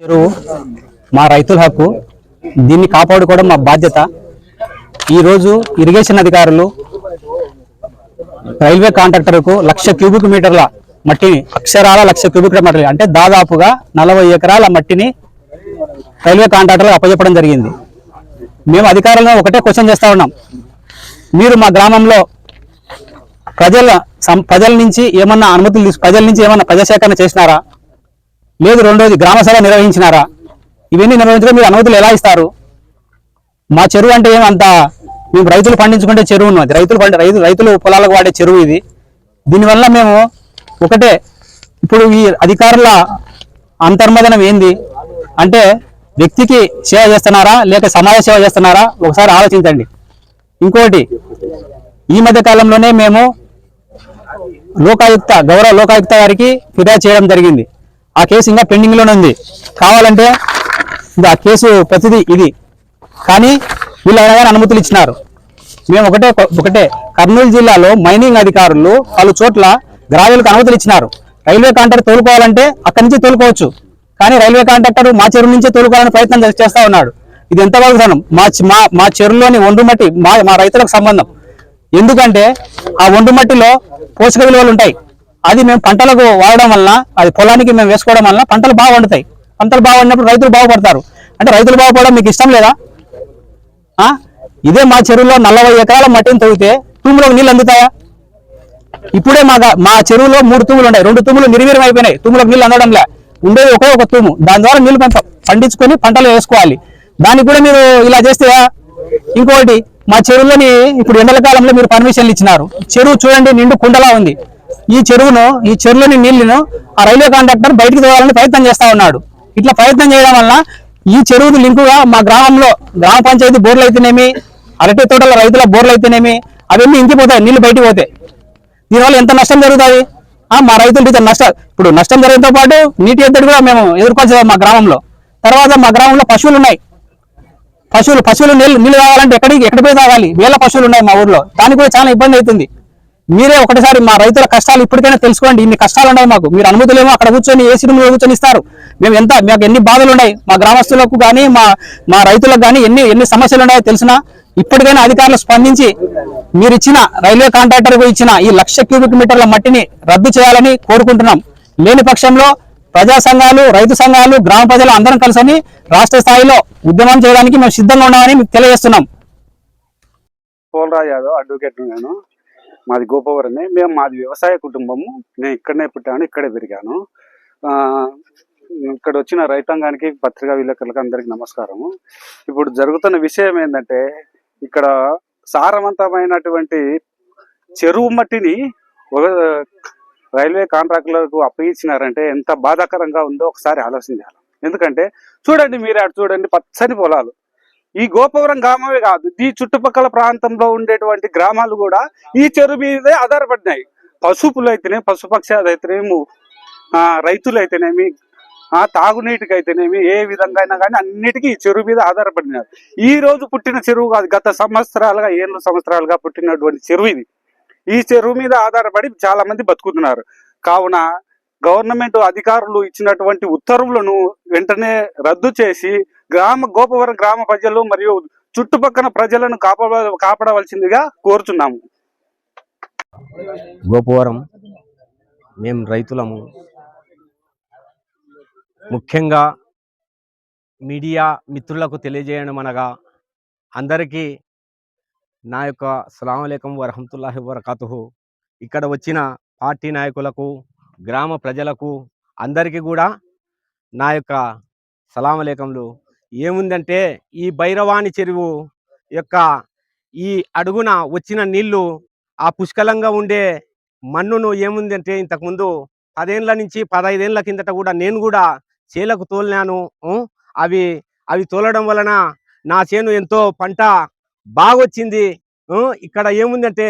చెరువు మా రైతుల హక్కు. దీన్ని కాపాడుకోవడం మా బాధ్యత. ఈరోజు ఇరిగేషన్ అధికారులు రైల్వే కాంట్రాక్టర్కు లక్ష క్యూబిక్ మీటర్ల మట్టిని అక్షరాల లక్ష క్యూబిక్ మీటర్లు అంటే దాదాపుగా నలభై ఎకరాల మట్టిని రైల్వే కాంట్రాక్టర్లు అప్పచెప్పడం జరిగింది. మేము అధికారులను ఒకటే క్వశ్చన్ చేస్తూ ఉన్నాం. మీరు మా గ్రామంలో ప్రజల సం- ప్రజల నుంచి ఏమన్నా అనుమతులు ప్రజల నుంచి ఏమన్నా ప్రజాసేకరణ చేసినారా? లేదు రెండోది గ్రామ సభ నిర్వహించినారా? ఇవన్నీ నిర్వహించడం మీరు అనుమతులు ఎలా ఇస్తారు? మా చెరువు అంటే ఏమంత మేము రైతులు పండించుకుంటే చెరువు ఉన్నది. రైతులు పండి రైతు రైతులు పొలాలకు వాడే చెరువు ఇది. దీనివల్ల మేము ఒకటే ఇప్పుడు ఈ అధికారుల అంతర్మదనం ఏంది? అంటే వ్యక్తికి సేవ చేస్తున్నారా లేక సమాజ సేవ చేస్తున్నారా? ఒకసారి ఆలోచించండి. ఇంకోటి ఈ మధ్య కాలంలోనే మేము లోకాయుక్త గౌరవ లోకాయుక్త గారికి ఫిర్యాదు చేయడం జరిగింది. ఆ కేసు ఇంకా పెండింగ్లోనే ఉంది. కావాలంటే ఇది ఆ కేసు ప్రతిదీ ఇది. కానీ వీళ్ళు అయినా అనుమతులు ఇచ్చినారు. మేము ఒకటే ఒకటే కర్నూలు జిల్లాలో మైనింగ్ అధికారులు పలు చోట్ల గ్రావెలకు అనుమతులు ఇచ్చినారు. రైల్వే కాంట్రాక్టర్ తోలుకోవాలంటే అక్కడి నుంచి తోలుకోవచ్చు. కానీ రైల్వే కాంట్రాక్టర్ మా చెరువు నుంచే తోలుకోవాలని ప్రయత్నం చేస్తా ఉన్నాడు. ఇది ఎంత బాగుతానం మా మా మా చెరువులోని ఒండ్రు మట్టి మా మా రైతులకు సంబంధం. ఎందుకంటే ఆ ఒండుమట్టిలో పోషక విలువలు ఉంటాయి. అది మేము పంటలకు వాడడం వలన అది పొలానికి మేము వేసుకోవడం వలన పంటలు బాగా వండుతాయి. పంటలు బాగా వండినప్పుడు రైతులు బాగుపడతారు. అంటే రైతులు బాగుపడడం మీకు ఇష్టం లేదా? ఇదే మా చెరువులో నలభై ఎకరాల మట్టిని తవ్వితే తూములోకి నీళ్ళు అందుతాయా? ఇప్పుడే మా మా చెరువులో మూడు తూములు ఉన్నాయి. రెండు తూములు నిర్వీర్యం అయిపోయినాయి. తూములకు నీళ్ళు అందడంలే ఉండేది ఒకే ఒక తూము దాని ద్వారా నీళ్ళు పంప- పండించుకొని పంటలు వేసుకోవాలి. దానికి కూడా మీరు ఇలా చేస్తే ఇంకొకటి మా చెరువులోని ఇప్పుడు ఎండల కాలంలో మీరు పర్మిషన్లు ఇచ్చినారు. చెరువు చూడండి నిండు కుండలా ఉంది. ఈ చెరువును ఈ చెరువులోని నీళ్ళను ఆ రైల్వే కాంట్రాక్టర్ బయటకు తోవాలని ప్రయత్నం చేస్తా ఉన్నాడు. ఇట్లా ప్రయత్నం చేయడం వల్ల ఈ చెరువుకు లింకుగా మా గ్రామంలో గ్రామ పంచాయతీ బోర్లు అయితేనేమి అరటి తోటల రైతుల బోర్లు అయితేనేమి అవన్నీ ఇంకిపోతాయి నీళ్ళు బయటికి పోతాయి. దీనివల్ల ఎంత నష్టం జరుగుతుంది ఆ, మా రైతులు ఇతర నష్టం ఇప్పుడు నష్టం జరగడంతో పాటు నీటి ఎద్దడి కూడా మేము ఎదుర్కోవాల్సి మా గ్రామంలో. తర్వాత మా గ్రామంలో పశువులు ఉన్నాయి. పశువులు పశువులు నీళ్ళు నీళ్ళు తాగాలంటే ఎక్కడికి ఎక్కడ పోయి తాగాలి? వేల పశువులు ఉన్నాయి మా ఊర్లో. దానికి కూడా చాలా ఇబ్బంది అవుతుంది. మీరే ఒకటిసారి మా రైతుల కష్టాలు ఇప్పటికైనా తెలుసుకోండి. ఇన్ని కష్టాలు ఉన్నాయి మాకు. మీరు అనుమతులేమో అక్కడ కూర్చొని ఏసీ రూమ్లో కూర్చొని ఇస్తారు. మేము ఎంత మాకు ఎన్ని బాధలు ఉన్నాయి. మా గ్రామస్తులకు కానీ మా మా రైతులకు కానీ ఎన్ని ఎన్ని సమస్యలు ఉన్నాయో తెలిసినా ఇప్పటికైనా అధికారులు స్పందించి మీరు ఇచ్చిన రైల్వే కాంట్రాక్టర్కు ఇచ్చిన ఈ లక్ష క్యూబిక్ మీటర్ల మట్టిని రద్దు చేయాలని కోరుకుంటున్నాం. లేని పక్షంలో ప్రజా సంఘాలు రైతు సంఘాలు గ్రామ ప్రజలు అందరం కలిసి రాష్ట్ర స్థాయిలో ఉద్యమం చేయడానికి మేము సిద్ధంగా ఉన్నామని మీకు తెలియజేస్తున్నాం. పోలరాజు యాదవ్ అడ్వకేట్ నేను. మాది గోపవరమే. మేము మాది వ్యవసాయ కుటుంబము. నేను ఇక్కడనే పుట్టాను ఇక్కడే పెరిగాను. ఆ, ఇక్కడ వచ్చిన రైతాంగానికి పత్రికా విలేకరులకు అందరికి నమస్కారము. ఇప్పుడు జరుగుతున్న విషయం ఏంటంటే ఇక్కడ సారవంతమైనటువంటి చెరువు మట్టిని ఒక రైల్వే కాంట్రాక్టులకు అప్పగించినారంటే ఎంత బాధాకరంగా ఉందో ఒకసారి ఆలోచించాలి. ఎందుకంటే చూడండి మీరు అటు చూడండి పచ్చని పొలాలు. ఈ గోపవరం గ్రామమే కాదు ఈ చుట్టుపక్కల ప్రాంతంలో ఉండేటువంటి గ్రామాలు కూడా ఈ చెరువు మీదే ఆధారపడినాయి. పశువులు అయితేనే పశుపక్షాలు అయితేనేమి ఆ, రైతులు అయితేనేమి ఆ తాగునీటికి అయితేనేమి ఏ విధంగా అయినా కానీ అన్నిటికీ ఈ చెరువు మీద ఆధారపడినారు ఈ రోజు పుట్టిన చెరువు కాదు గత సంవత్సరాలుగా ఏళ్ళు సంవత్సరాలుగా పుట్టినటువంటి చెరువు ఇది. ఈ చెరువు మీద ఆధారపడి చాలా మంది బతుకుతున్నారు. కావున గవర్నమెంట్ అధికారులు ఇచ్చినటువంటి ఉత్తర్వులను వెంటనే రద్దు చేసి గ్రామ గోపవరం గ్రామ ప్రజలు మరియు చుట్టుపక్కల ప్రజలను కాపాడ కాపాడవలసిందిగా కోరుచున్నాము. గోపవరం మేము రైతులము. ముఖ్యంగా మీడియా మిత్రులకు తెలియజేయడం అనగా అందరికీ నా యొక్క సలాంలేకం వరహమతుల్లాహి వరకతు ఇక్కడ వచ్చిన పార్టీ నాయకులకు గ్రామ ప్రజలకు అందరికీ కూడా నా యొక్క సలాంలేకంలు ఏముందంటే ఈ భైరవాణి చెరువు యొక్క ఈ అడుగున వచ్చిన నీళ్ళు ఆ పుష్కలంగా ఉండే మన్నును ఏముందంటే ఇంతకుముందు పదేళ్ళ నుంచి పదహైదేళ్ళ కిందట కూడా నేను కూడా చేలకు తోలినాను. అవి అవి తోలడం వలన నా చేను ఎంతో పంట బాగొచ్చింది. ఇక్కడ ఏముందంటే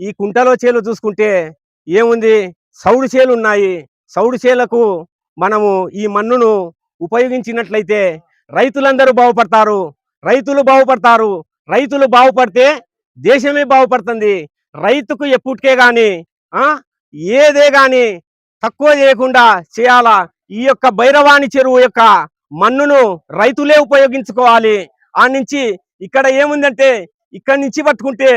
ఈ కుంటలో చేలు చూసుకుంటే ఏముంది? సౌడు చేలు ఉన్నాయి సౌడు చేలకు మనము ఈ మన్నును ఉపయోగించినట్లయితే రైతులందరూ బాగుపడతారు. రైతులు బాగుపడతారు. రైతులు బాగుపడితే దేశమే బాగుపడుతుంది. రైతుకు ఎప్పుటికే కానీ ఏదే కానీ తక్కువ చేయకుండా చేయాలా? ఈ యొక్క భైరవాణి చెరువు యొక్క మన్నును రైతులే ఉపయోగించుకోవాలి. ఆ నుంచి ఇక్కడ ఏముందంటే ఇక్కడ నుంచి పట్టుకుంటే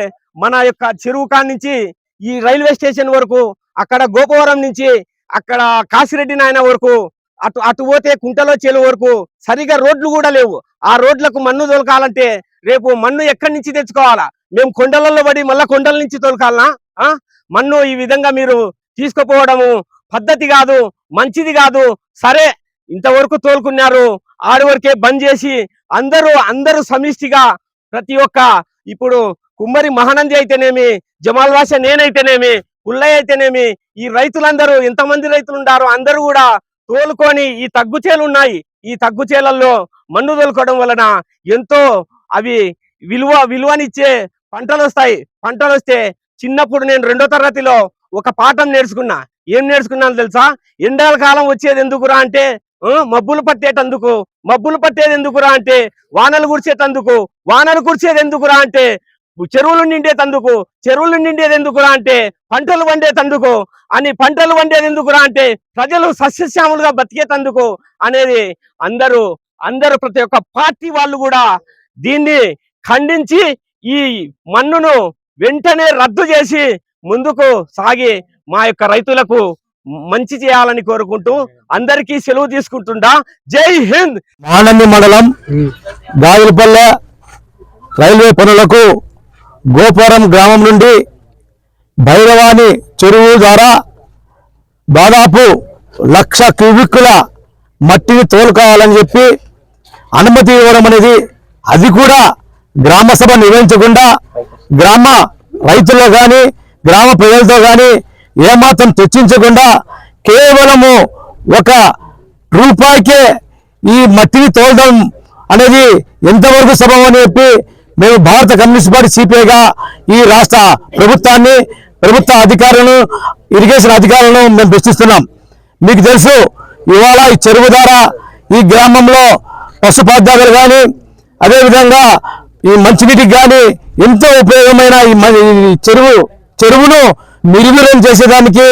మన యొక్క చెరువు కాడి నుంచి ఈ రైల్వే స్టేషన్ వరకు అక్కడ గోపవరం నుంచి అక్కడ కాసిరెడ్డి నాయన వరకు అటు అటు పోతే కుంటలో చెలు వరకు సరిగా రోడ్లు కూడా లేవు. ఆ రోడ్లకు మన్ను తొలకాలంటే రేపు మన్ను ఎక్కడి నుంచి తెచ్చుకోవాలా? మేము కొండలలో పడి మళ్ళా కొండల నుంచి తొలకాలనా? మన్ను ఈ విధంగా మీరు తీసుకుపోవడము పద్ధతి కాదు మంచిది కాదు. సరే ఇంతవరకు తోలుకున్నారు. ఆడవరకే బంద్ చేసి అందరూ అందరూ సమిష్టిగా ప్రతి ఒక్క ఇప్పుడు కుమ్మరి మహానంది అయితేనేమి జమాల్ భాష నేనైతేనేమి పుల్లయ్య అయితేనేమి ఈ రైతులందరూ ఎంతమంది రైతులు ఉన్నారో అందరూ కూడా తోలుకొని ఈ తగ్గు చేలు ఉన్నాయి ఈ తగ్గుచేలల్లో మన్ను తోలుకోవడం వలన ఎంతో అవి విలువ విలువనిచ్చే పంటలు వస్తాయి పంటలు వస్తే చిన్నప్పుడు నేను రెండో తరగతిలో ఒక పాఠం నేర్చుకున్నా. ఏం నేర్చుకున్నాను తెలుసా? ఎండాల కాలం వచ్చేది ఎందుకురా అంటే మబ్బులు పట్టేటందుకు. మబ్బులు పట్టేది ఎందుకురా అంటే వానలు కురిసేటందుకు. వానలు కురిసేది ఎందుకురా అంటే చెరువులు నిండేటందుకు చెరువులు నిండేది ఎందుకురా అంటే పంటలు వండేటందుకు అని పంటలు వండేది ఎందుకురా అంటే ప్రజలు సస్యశ్యాములుగా బతికేటందుకు అనేది అందరూ అందరూ ప్రతి ఒక్క పార్టీ వాళ్ళు కూడా దీన్ని ఖండించి ఈ మన్నును వెంటనే రద్దు చేసి ముందుకు సాగి మా యొక్క రైతులకు మంచి చేయాలని కోరుకుంటూ అందరికీ సెలవు తీసుకుంటుండా. జై హింద్! మానంది మండలం గాజులపల్లె రైల్వే పనులకు గోపురం గ్రామం నుండి భైరవాణి చెరువు ద్వారా దాదాపు లక్ష క్యూబిక్కుల మట్టిని తోలుకోవాలని చెప్పి అనుమతి ఇవ్వడం అనేది అది కూడా గ్రామ సభ నిర్వహించకుండా గ్రామ రైతుల్లో కానీ గ్రామ ప్రజలతో కానీ ఏమాత్రం చర్చించకుండా కేవలము ఒక రూపాయికే ఈ మట్టిని తోలడం అనేది ఎంతవరకు సభం అని చెప్పి మేము భారత కమ్యూనిస్ట్ పార్టీ సిపిఐగా ఈ రాష్ట్ర ప్రభుత్వాన్ని ప్రభుత్వ అధికారులను ఇరిగేషన్ అధికారులను మేము ప్రశ్నిస్తున్నాం. మీకు తెలుసు ఇవాళ ఈ చెరువు ద్వారా ఈ గ్రామంలో పశుపాధ్యాయులు కానీ అదేవిధంగా ఈ మంచినీటికి కానీ ఎంతో ఉపయోగమైన ఈ మ- ఈ చెరువు చెరువును నిర్వీర్యం చేసేదానికి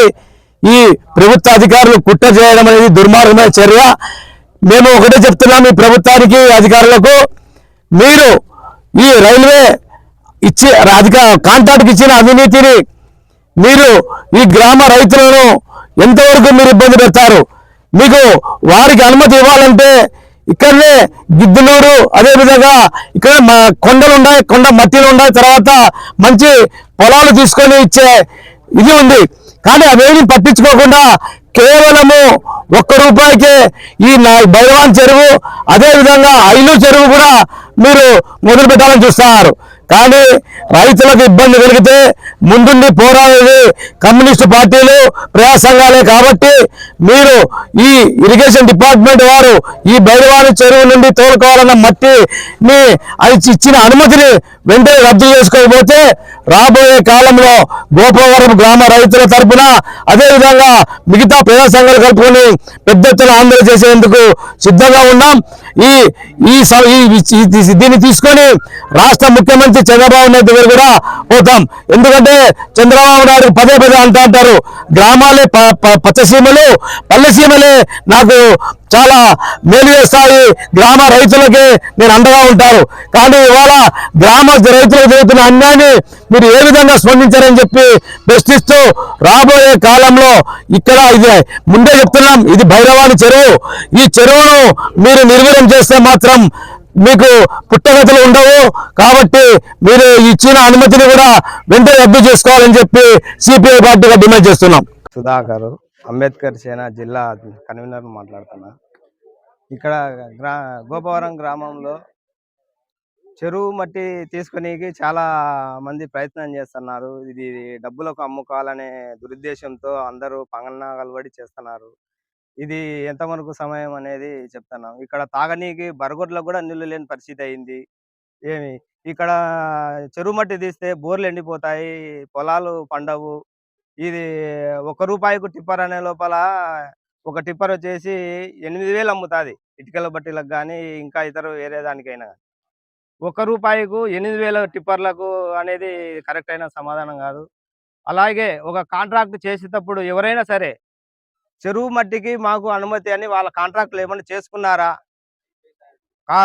ఈ ప్రభుత్వ అధికారులు కుట్ర చేయడం అనేది దుర్మార్గమైన చర్య. మేము ఒకటే చెప్తున్నాం ఈ ప్రభుత్వానికి అధికారులకు మీరు ఈ రైల్వే ఇచ్చి అధికార కాంట్రాక్ట్కి ఇచ్చిన అవినీతిని మీరు ఈ గ్రామ రైతులను ఎంతవరకు మీరు ఇబ్బంది పెడతారు? మీకు వారికి అనుమతి ఇవ్వాలంటే ఇక్కడనే గిద్దులూరు అదేవిధంగా ఇక్కడ కొండలు ఉన్నాయి కొండ మట్టిలు ఉన్నాయి తర్వాత మంచి పొలాలు తీసుకొని ఇచ్చే ఇది ఉంది. కానీ అవేమి పట్టించుకోకుండా కేవలము ఒక్క రూపాయికే ఈ నా భైరవాన్ చెరువు అదేవిధంగా ఐలు చెరువు కూడా మీరు మొదలు పెట్టాలని చూస్తున్నారు. కానీ రైతులకు ఇబ్బంది కలిగితే ముందుండి పోరాడేది కమ్యూనిస్టు పార్టీలు ప్రజా సంఘాలే కాబట్టి మీరు ఈ ఇరిగేషన్ డిపార్ట్మెంట్ వారు ఈ బైరవాణి చెరువు నుండి తోలుకోవాలన్న మట్టిని అది ఇచ్చిన అనుమతిని వెంటనే రద్దు చేసుకోకపోతే రాబోయే కాలంలో గోపవరం గ్రామ రైతుల తరపున అదేవిధంగా మిగతా ప్రజా సంఘాలు కలుపుకొని పెద్ద ఎత్తున ఆందోళన చేసేందుకు సిద్ధంగా ఉన్నాం. ఈ ఈ స- ఈ దీన్ని తీసుకొని రాష్ట్ర ముఖ్యమంత్రి చంద్రబాబు నాయుడు దగ్గర కూడా పోతాం. ఎందుకంటే చంద్రబాబు నాయుడు పదే పదే అంటూ అంటారు గ్రామాలే ప- ప- పచ్చసీమలు పల్లెసీమలే నాకు చాలా మేలు చేస్తాయి గ్రామ రైతులకే నేను అండగా ఉంటారు. కానీ ఇవాళ గ్రామ రైతులకు జరుగుతున్న అన్యాన్ని మీరు ఏ విధంగా స్పందించారని చెప్పి ప్రశ్నిస్తూ రాబోయే కాలంలో ఇక్కడ ఇది ముందే చెప్తున్నాం ఇది భైరవాణి చెరువు. ఈ చెరువును మీరు నిర్వీర్యం చేస్తే మాత్రం మీకు పుట్టగతులు ఉండవు. కాబట్టి మీరు ఇచ్చిన అనుమతిని కూడా వెంటనే రద్దు చేసుకోవాలని చెప్పి సిపిఐ పార్టీగా డిమాండ్ చేస్తున్నాం. సుధాకర్ అంబేద్కర్ సేన జిల్లా కన్వీనర్ మాట్లాడుతున్నా. ఇక్కడ గ్రా గోపవరం గ్రామంలో చెరువు మట్టి తీసుకునేకి చాలా మంది ప్రయత్నం చేస్తున్నారు. ఇది డబ్బులకు అమ్ముకోవాలనే దురుద్దేశంతో అందరూ పంగన కలబడి చేస్తున్నారు. ఇది ఎంతవరకు సమయం అనేది చెప్తున్నాం. ఇక్కడ తాగనీకి బరగొడ్లకు కూడా నీళ్ళు లేని పరిస్థితి అయింది. ఏమి? ఇక్కడ చెరువు మట్టి తీస్తే బోర్లు ఎండిపోతాయి పొలాలు పండవు. ఇది ఒక రూపాయికు టిప్పర్ అనే లోపల ఒక టిప్పర్ వచ్చేసి ఎనిమిది వేలు అమ్ముతుంది. ఇటుకల బట్టీలకు కానీ ఇంకా ఇతర వేరే దానికైనా ఒక రూపాయికు ఎనిమిది వేల టిప్పర్లకు అనేది కరెక్ట్ అయిన సమాధానం కాదు. అలాగే ఒక కాంట్రాక్ట్ చేసేటప్పుడు ఎవరైనా సరే చెరువు మట్టికి మాకు అనుమతి అని వాళ్ళ కాంట్రాక్ట్లు ఏమైనా చేసుకున్నారా? కా